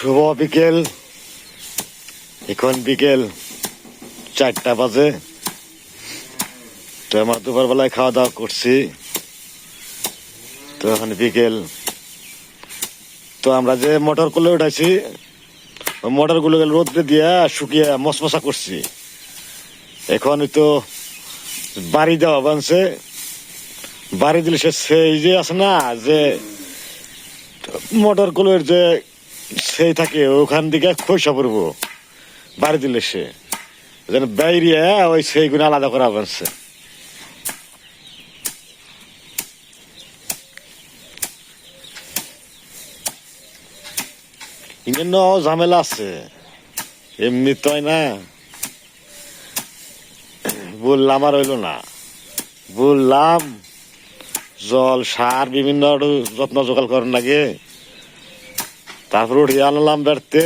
শুভ বিকেল। এখন বিকেল চারটা বাজে। তো আমার দুপুরবেলায় খাওয়া দাওয়া করছি। তো এখন বিকেল। তো আমরা যে মোটরগুলো উঠাইছি, ওই মোটরগুলো রোদ্রে দিয়ে শুকিয়ে মশমশা করছি। এখন তো বাড়ি দেওয়া বানছে। বাড়ি দিলে সে সেই যে আছে না, যে মোটরগুলোর যে সেই থাকে ওখান থেকে খৈসা পড়ব। বাড়ি দিলে সে। যেন বাইরে ওই সেইগুলো আলাদা করা বানছে। ইঞ্জিন ঝামেলা আছে। এমনি তো হয় না। বললাম আর হইল না। বললাম, জল, সার, বিভিন্ন যত্ন জোগাল করেন লাগে তারপর উঠিয়ে আনলাম বেড়তে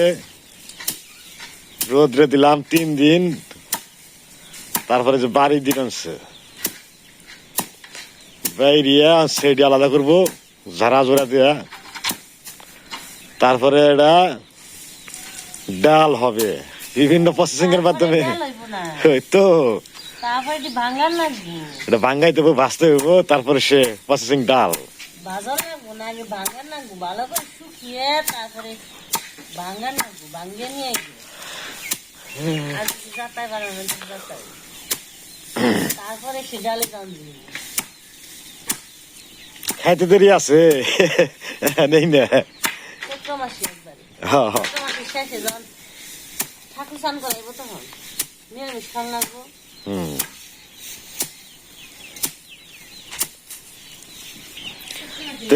রোদ্রে দিলাম তিন দিন। তারপরে যে বাড়ি দিন আনছে। বাইরিয়া সেইটি আলাদা করব ঝাড়া জোড়া দিয়া। তারপরে এটা ডাল হবে বিভিন্ন প্রসেসিং এর মাধ্যমে। তো। এটি ভাঙ্গাইতে হবে ভাজতে হইব তারপরে সে প্রসেসিং ডাল। ভালো শুকিয়ে তারপরে ভাঙার লাগবো ভাঙিয়ে নিয়ে বানানো তারপরে সে ডালে খাইতে দেরি আছে। নেই না। চৈত্র মাসে একবারে। হ্যাঁ, হ্যাঁ। চৈত্র মাসের শেষে যখন ঠাকুর স্নান করাইবো তখন নিরামিষ খান লাগবো। হুম।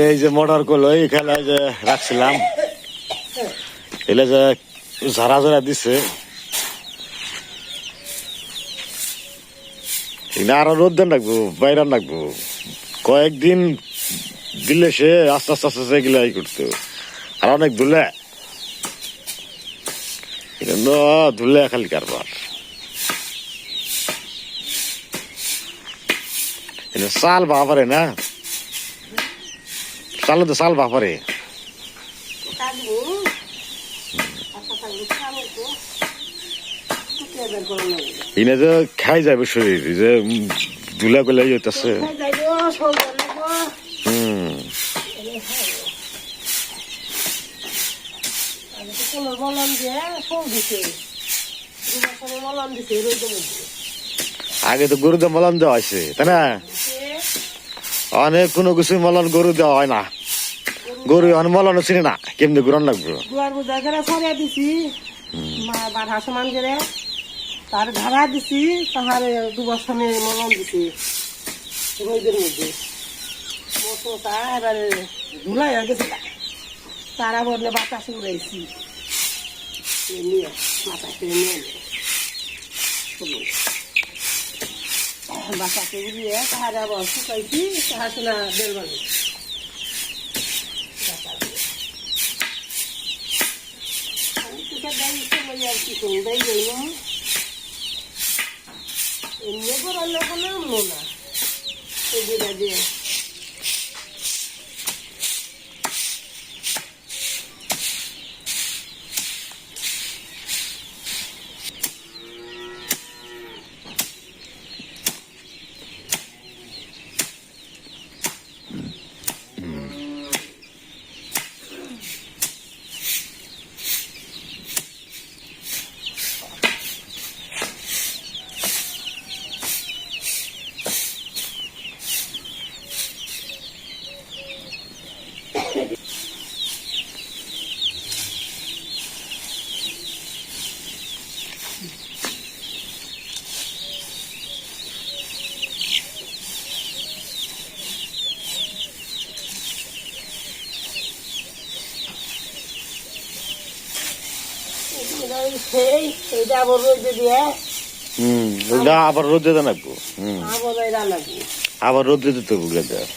এই যে মোটরগুলো এখানে যে রাখছিলাম, এলে যে ঝাড়া ঝাড়া দিছে। আরও রোদ দেন রাখব বাইরে রাখব কয়েকদিন দিলে সে আস্তে আস্তে আস্তে এগুলো ই করতো। আর অনেক ধুলে। ধুলে খালি কারবার। সাল বাপারে না। চালে তো সাল বাপারে আচ্ছা ইনে যে খাই যাবে শরীর যে দুলা ধুলা গুলা হইতেছে হম। আগে তো গরু মলন দেওয়া হয়েছে তাই না? অনেক কোনো কিছু মলন গরু দেওয়া হয় না। গরু অনেক মলন চিনি না কেমনি গরম লাগবে দুয়ার বুঝা করে ছড়িয়ে দিছি। বাধা সমান করে তার ধারা দিছি তাহার দু বছরে মলম দিছি। রোদের মধ্যে। মশোটা এবারে ধুলাই গেছে তারা বললে বাতাস উড়াইছি। নিয়ে নিয়ে। বাসাকে উড়িয়ে তাহার আবার শুকাইছি তাহার শোনা বেরবানি আমি তোকে দেয় সময় আর কি দেয় যাই না। এমনি করার লোক না এদিকে দিয়ে সেই এইটা আবার রোদে দিয়ে হম ওইটা আবার রোদে দেন লাগবো হম। আবার রোদে দিতে বুঝলে দেয়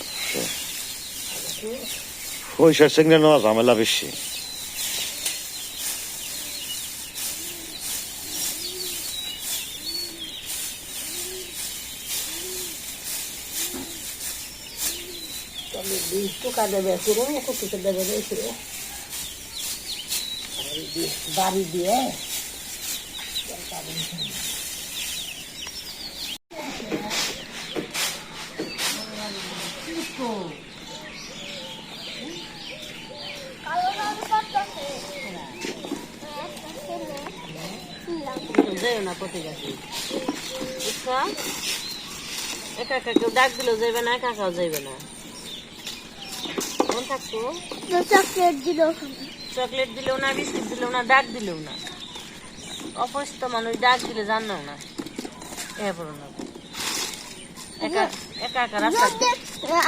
ওই সঙ্গে নেওয়া ঝামেলা বেশি। বাড়ি দিয়ে। না পথে গেছে বুঝছ একা একা কেউ ডাক দিলেও যাইবে না একা একাও যাইবে না থাকতো চকলেট দিল চকলেট দিলেও না বিস্কুট দিলেও না ডাক দিলেও না। অপরিচিত মানুষ ডাক দিলে জানলেও না। এ পড়ো না। একা একা একা রাস্তা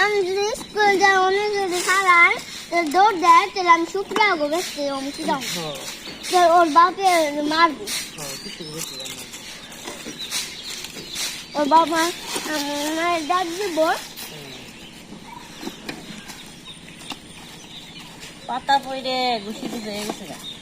আমি যদি স্কুল যাই অনেক যদি খাবার দৌড় দেয় তাহলে আমি শুক্রা গো বেশি আমি কি যাব হ্যাঁ। ওর বাপে মারবি। হ্যাঁ জানো। ওর বাবা ডাক দিব। পাতা পইরে গুছি দিতে গেছে গা। আবার পাতা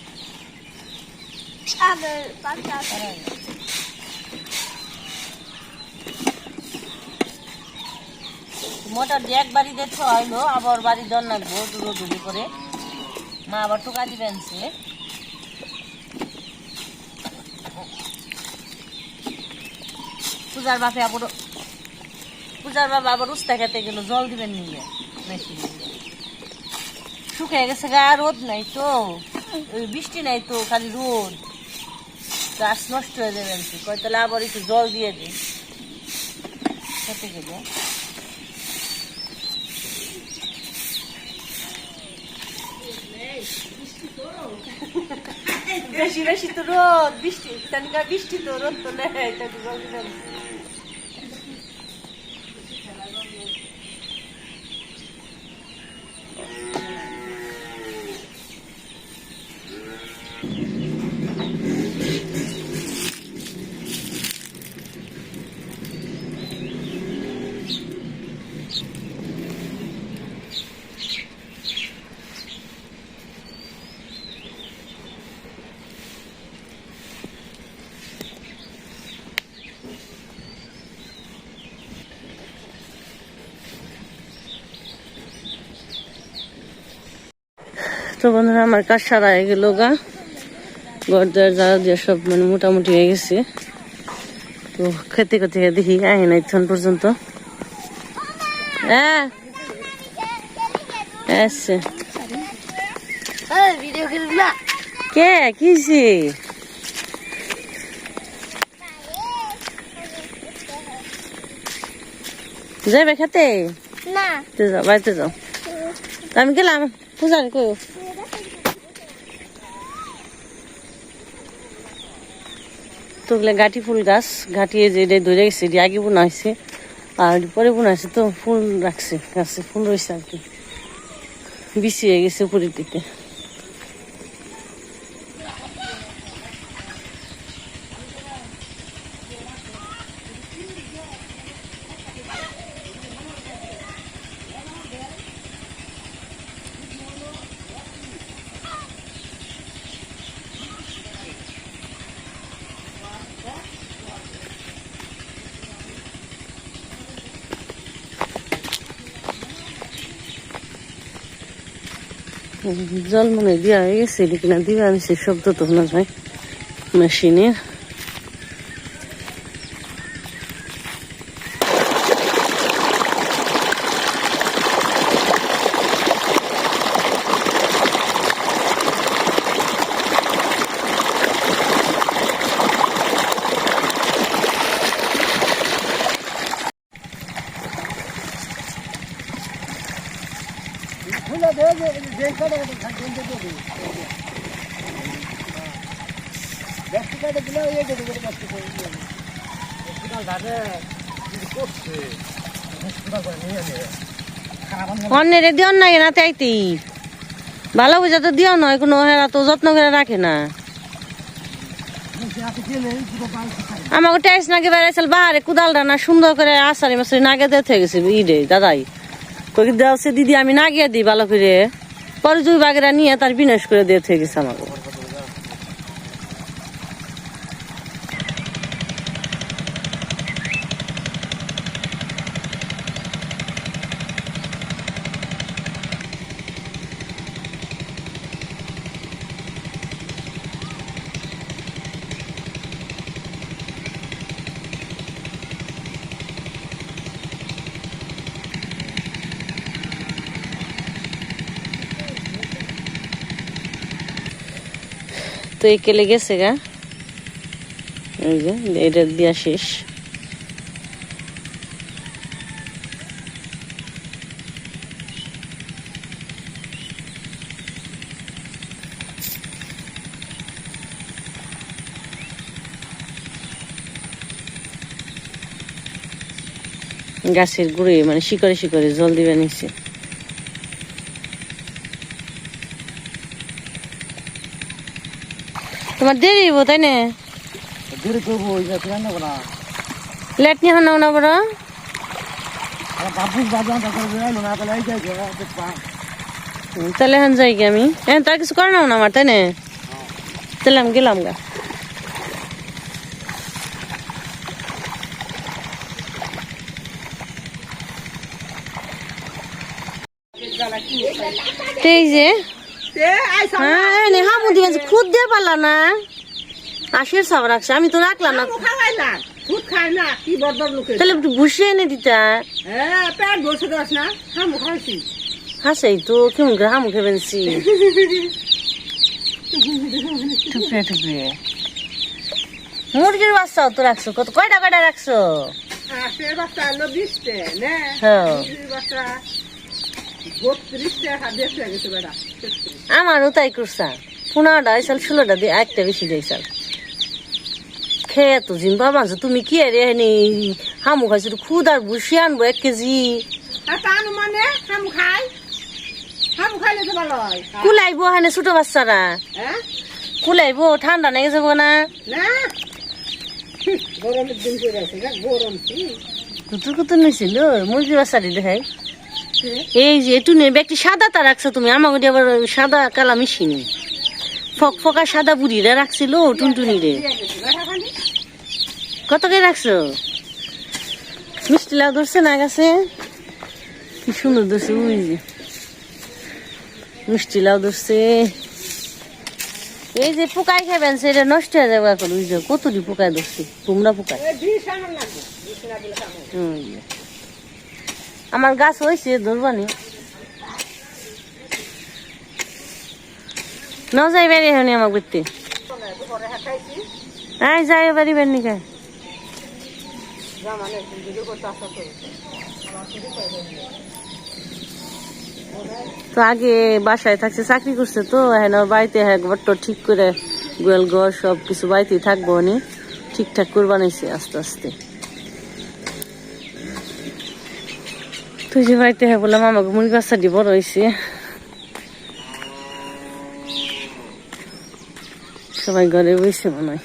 মোটর এক বাড়ি দেখতে হইল আবার বাড়ি দর নাকবো দূর দূরি করে মা আবার টোকা দিবেন সে। পূজার বাপে আবার পূজার বাবা আবার উস্তা খেতে গেল জল দিবেন নিয়ে। মেশিন শুকিয়ে গেছে গা, রোদ নাই তো। বৃষ্টি নাই তো, খালি রোদ। গাছ নষ্ট হয়ে যাবেন কয়, তাহলে আবার একটু জল দিয়ে দিই খেতে গেলে। বেশি বেশি তো রোদ, বৃষ্টি। তানিকা বৃষ্টি তো রোদ তো নেই তো বন্ধুরা আমার কাজ সারা হয়ে গেল গা। ঘর দেওয়ার যারা দিয়ে সব মানে মোটামুটি হয়ে গেছে। তো খেতে খেতে দেখি আহি না ইচ্ছন পর্যন্ত। হ্যাঁ। কে? কিছি যাবে খেতে? না। যাও বাড়িতে যাও। আমি গেলাম। পূজারি কই তো গাঁটি ফুল গাছ গাঁটিয়ে যে এটা ধরে গেছে, এটি আগে বোনা আর পরে বোনা তো ফুল রাখছে, গাছে ফুল রয়েছে আর কি। বিছিয়ে গেছে উপরের দিকে। জল মনে দেওয়া হয়ে গেছে এদিকে না দিবে সে শব্দ তো শোনা যায় মেশিনের। অন্যের দিও না না তাইতি। ভালো বুঝা তো দিও নয় কোনো হেরা তো যত্ন করে রাখে না। আমাকে টাইস নাগে বেড়াইছিল বাহারে কুদালটা না সুন্দর করে আসারি মাসারি নাগে দিতে গেছে ইডে দাদাই। তোকে দেওয়া দিদি আমি নাগিয়ে দিই ভালো করে। পরে দুই বাগেরা নিয়ে তার বিনাশ করে দিতে গেছে আমাকে। তো এই কেলে গেছে গা। এই যে, এটা দিয়া শেষ। গাছের গুঁড়ে মানে শিকড়ে শিকড়ে জল দিবে নিচ্ছে তোমার দেরি হইব তাই না? দেরি করব ওই যাতে রান্না করা লেট নিয়ে হানা না বড়। না তাহলে এই যাই তাহলে হান যাই কি আমি। হ্যাঁ তার কিছু করে নাও না আমার তাই না? তাহলে আমি গেলাম গা। এই যে হ্যাঁ দিবেন খুদ দিয়ে পারলা না। আশের সব রাখছে আমি তো রাখলাম না। কি লোকে তাহলে একটু এনে দিতা। হ্যাঁ পেট বসে দোস না আমু খাওয়াইছি। হাসাই তো কেমন করে হামু খেবেনছি টুকরে টুকরে। মুরগির বাচ্চাও তো রাখছো কত কয়টা কয়টা রাখছো? বাচ্চা হলো বিশটে নে। হ্যাঁ। বাচ্চা বত্রিশটে বেশি গেছে বেড়া আমারও তাই করছা। পনেরোটা সাল ষোলোটা দিয়ে একটা বেশি দিয়েছাল খেয়ে তো জিন বাবা তুমি কি রে নি হামু খাইছো? খুদ আর বসে আনব এক কেজি। কুলাইবো হানে ছোট বাচ্চারা। কুলাইবো ঠান্ডা লেগে যাব না। গরমের দিন গরম কুতুর কুতুর নিছিল মুরগির বাচ্চাটি দেখাই। এই যে একটু নেবে একটি সাদা তা রাখছো তুমি আমাকে দিয়ে আবার সাদা কালা মিশিনি। ফক ফকা সাদা বুড়িরা রাখছিল টুনটুনি রে। কত করে রাখছো? মিষ্টি লাউ ধরছে না গাছে? কি সুন্দর ধরছে ওই যে। মিষ্টি লাউ ধরছে। এই যে পোকায় খাবেন সেটা নষ্ট হয়ে যাবে এখন ওই যে কতটি পোকায় ধরছে তোমরা পোকায়। আমার হুম। আমার গাছ হয়েছে ধরবানি ন। যাই বাড়ি হয়নি আমার করতে আয়, যাই বাড়ি বের নিকায় তো আগে বাসায় থাকছে, চাকরি করছে তো হ্যাঁ বাড়িতে হ্যাঁ ঘরটা ঠিক করে গোয়াল ঘর সব কিছু বাড়িতেই থাকব নি। ঠিকঠাক করে বানাইছে আস্তে আস্তে। তুই যে বাড়িতে হ্যাঁ বললাম আমাকে মুরগি বাচ্চা দিব রয়েছে সবাই ঘরে বসে মনে হয়।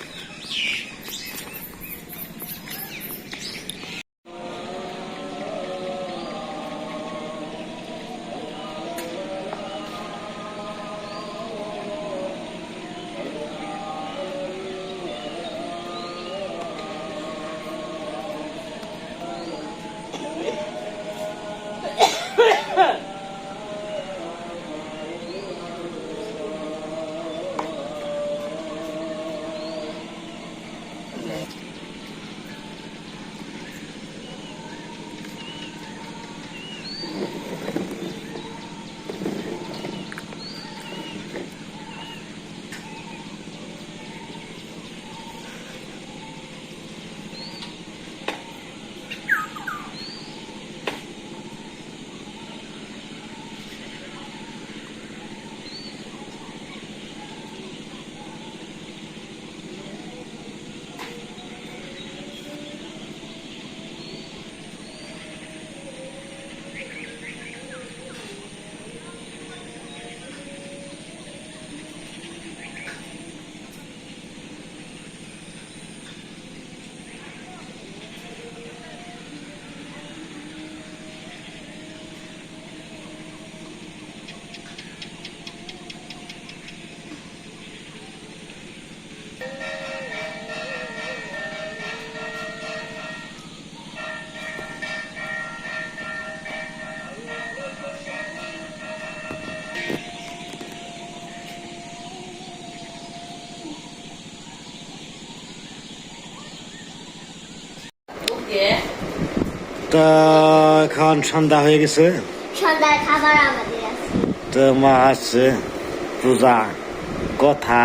তা এখন সন্ধ্যা হয়ে গেছে। সন্ধ্যার খাবার আমাদের আছে। তো মা আসছে পূজা কথা।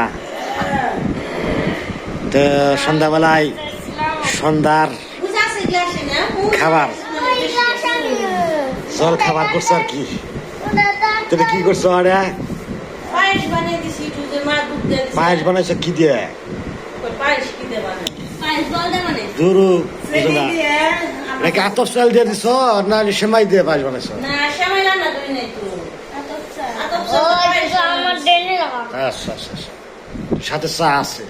তো সন্ধ্যাবেলায় সন্ধ্যার খাবার। জল খাবার করছ আর কি? তুমি কি করছ আরে? পায়েস বানাইছো কি দিয়ে? পায়েস কি দিয়ে বানাই? পায়েস বল দে মানে। দুরু নাকি আতপ চাল দিয়ে দিছ না সেমাই দিয়ে পায়েস বানাইছো আচ্ছা আচ্ছা আচ্ছা। সাথে চা আছে।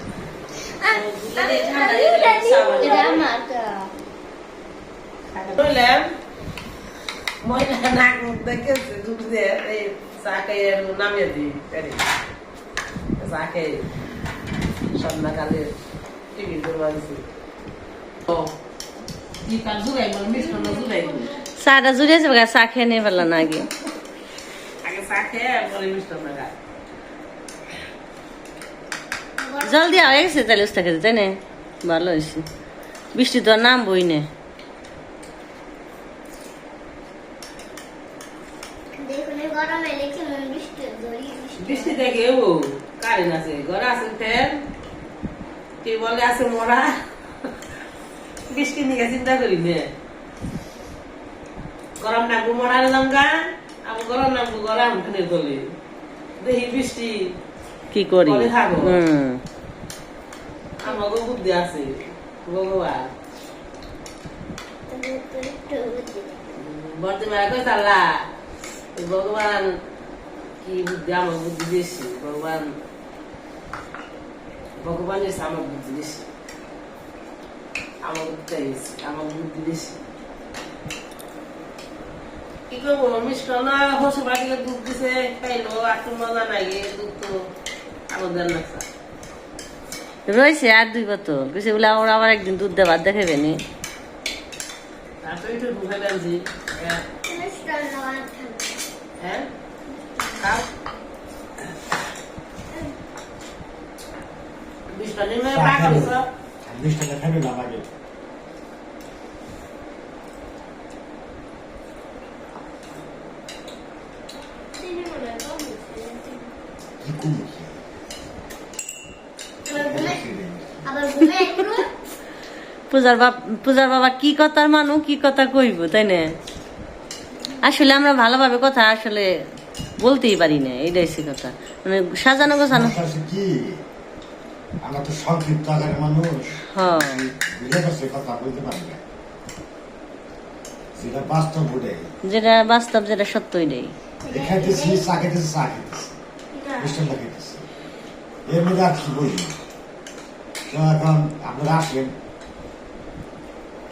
ময়না নাক মুখ দেখেছে দুধ দিয়ে এই চা খেয়ে নামিয়ে দিই চা খেয়ে সন্ধ্যাকালে টিফিন করবা দিছি ও চাটা জুড়িয়েছে বাগা চা খেয়ে নিয়ে পেলাম না আগে জলদি হয়ে গেছে তাহলে উস্তা খেতে তাই না? ভালো হয়েছে বৃষ্টি তো নাম বই না দেখি বৃষ্টি থেকে ও কারেন্ট আছে ঘরে আছে ফ্যান টিউবওয়েলে আছে মরা বৃষ্টি নিয়ে চিন্তা করি নে। গরম নামবো মরা নিলাম গা। আবার গরম নামবো গরম খানে গলি। দেখি বৃষ্টি কি করি? আমাকে বুদ্ধি আছে ভগবান। বর্তমানে কই এই ভগবান কি বুদ্ধি আমার বুদ্ধি দিয়েছি ভগবান ভগবান এসে আমার বুদ্ধি দিয়েছি আমার আমার বুদ্ধি কি করব বাড়িতে দুধ দিছে খাইলো একটু মজা নাই দুধ তো আমাদের না রয়েছে আর দুই বোতল। কিছু বলে ওরা আবার একদিন দুধ দেবার দেখাবে নি। ঢুকে হ্যাঁ। খাও বিশটা নিমে পাকা দিছো বিশ টাকা খাবে না লাগে পূজার বাপ পূজার বাবা কি কথার মানু কি কথা কইব তাই না? আসলে আমরা ভালোভাবে কথা আসলে বলতেই পারি না এইটাই সে কথা। মানে সাজানো গোছানো। কি? আমরা তো সংক্ষিপ্ত আকারের মানুষ। হ্যাঁ। বুঝে পারছে কথা বলতে পারি না যেটা বাস্তব যেটা বাস্তব যেটা সত্যই নেই খাইতেছি চা খাইতেছি চা খাইতেছি। মিষ্টান্ন খাইতেছি। এর মধ্যে আর কি বলি? এখন আপনারা আসলেন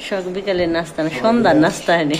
সব বিকালের নাস্তা না সন্ধ্যার নাস্তা এনে।